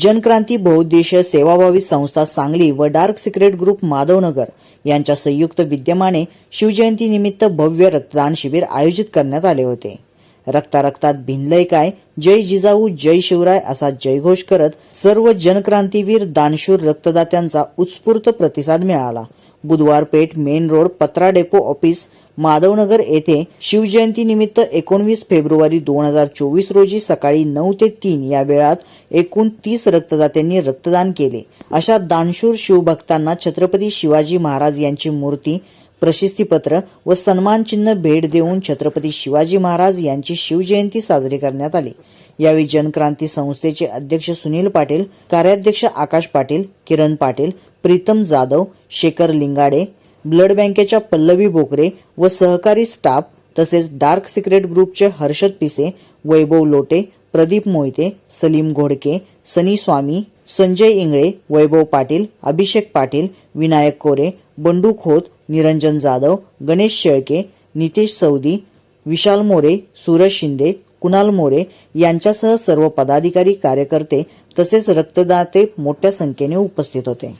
जनक्रांती बहुउद्देशीय सेवाभावी संस्था सांगली व डार्क सिक्रेट ग्रुप माधवनगर यांच्या संयुक्त विद्यमाने शिवजयंती निमित्त भव्य रक्तदान शिबिर आयोजित करण्यात आले होते. रक्ता रक्तात भिनलय काय जय जिजाऊ जय शिवराय असा जयघोष करत सर्व जनक्रांतीवीर दानशूर रक्तदात्यांचा उत्स्फूर्त प्रतिसाद मिळाला. बुधवार पेठ मेन रोड पत्रा डेपो ऑफिस माधवनगर येथे शिवजयंती निमित्त एकोणवीस फेब्रुवारी दोन हजार चोवीस रोजी सकाळी नऊ ते तीन या वेळात एकूण तीस रक्तदात्यांनी रक्तदान केले. अशा दानशूर शिवभक्तांना छत्रपती शिवाजी महाराज यांची मूर्ती प्रशस्तीपत्र व सन्मान चिन्ह भेट देऊन छत्रपती शिवाजी महाराज यांची शिवजयंती साजरी करण्यात आली. यावेळी जनक्रांती संस्थेचे अध्यक्ष सुनील पाटील कार्याध्यक्ष आकाश पाटील किरण पाटील प्रीतम जाधव शेखर लिंगाडे ब्लड बँकेच्या पल्लवी बोकरे व सहकारी स्टाफ तसेच डार्क सिक्रेट ग्रुपचे हर्षद पिसे वैभव लोटे प्रदीप मोहिते सलीम घोडके सनी स्वामी संजय इंगळे वैभव पाटील अभिषेक पाटील विनायक कोरे बंडू खोत निरंजन जाधव गणेश शेळके नितेश सौदी विशाल मोरे सूरज शिंदे कुणाल मोरे यांच्यासह सर्व पदाधिकारी कार्यकर्ते तसेच रक्तदाते मोठ्या संख्येने उपस्थित होते.